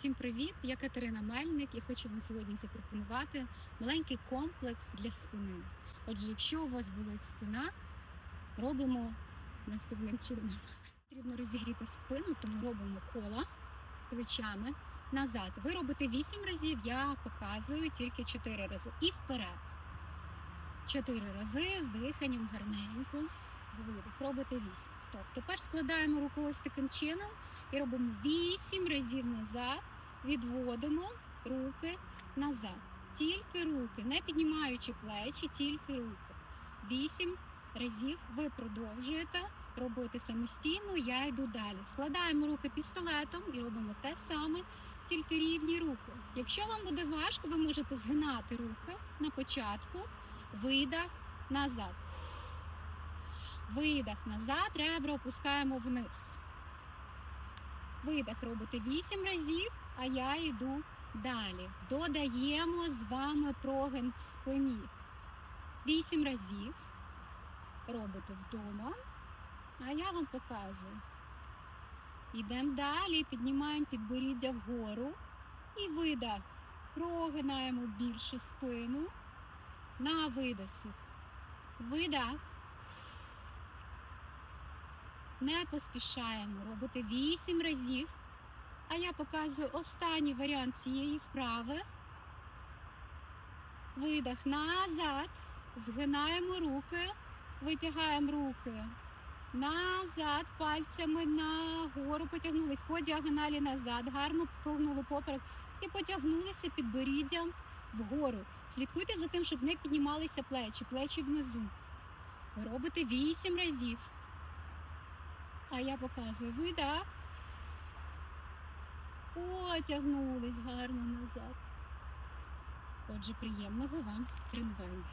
Всім привіт! Я Катерина Мельник і хочу вам сьогодні запропонувати маленький комплекс для спини. Отже, якщо у вас болить спина, робимо наступним чином. Потрібно розігріти спину, тому робимо кола плечами назад. Ви робите 8 разів, я показую тільки 4 рази. І вперед. 4 рази з диханням гарненько. Видих. Робите 8. Стоп. Тепер складаємо руки ось таким чином і робимо 8 разів назад, відводимо руки назад. Тільки руки, не піднімаючи плечі, тільки руки. 8 разів ви продовжуєте робити самостійно, я йду далі. Складаємо руки пістолетом і робимо те саме, тільки рівні руки. Якщо вам буде важко, ви можете згинати руки на початку, видах назад. Видах назад, ребра опускаємо вниз. Видих робите 8 разів, а я йду далі. Додаємо з вами прогин в спині. 8 разів робите вдома, а я вам показую. Йдемо далі, піднімаємо підборіддя вгору і видах. Прогинаємо більше спину на видосі. Видах. Не поспішаємо робити 8 разів. А я показую останній варіант цієї вправи. Видих назад. Згинаємо руки, витягаємо руки назад, пальцями нагору, потягнулись по діагоналі назад, гарно прогнули поперек і потягнулися підборіддям вгору. Слідкуйте за тим, щоб не піднімалися плечі, плечі внизу. Робите 8 разів. А я показую видах. тягнулись гарно назад. Отже, приємного вам тренування.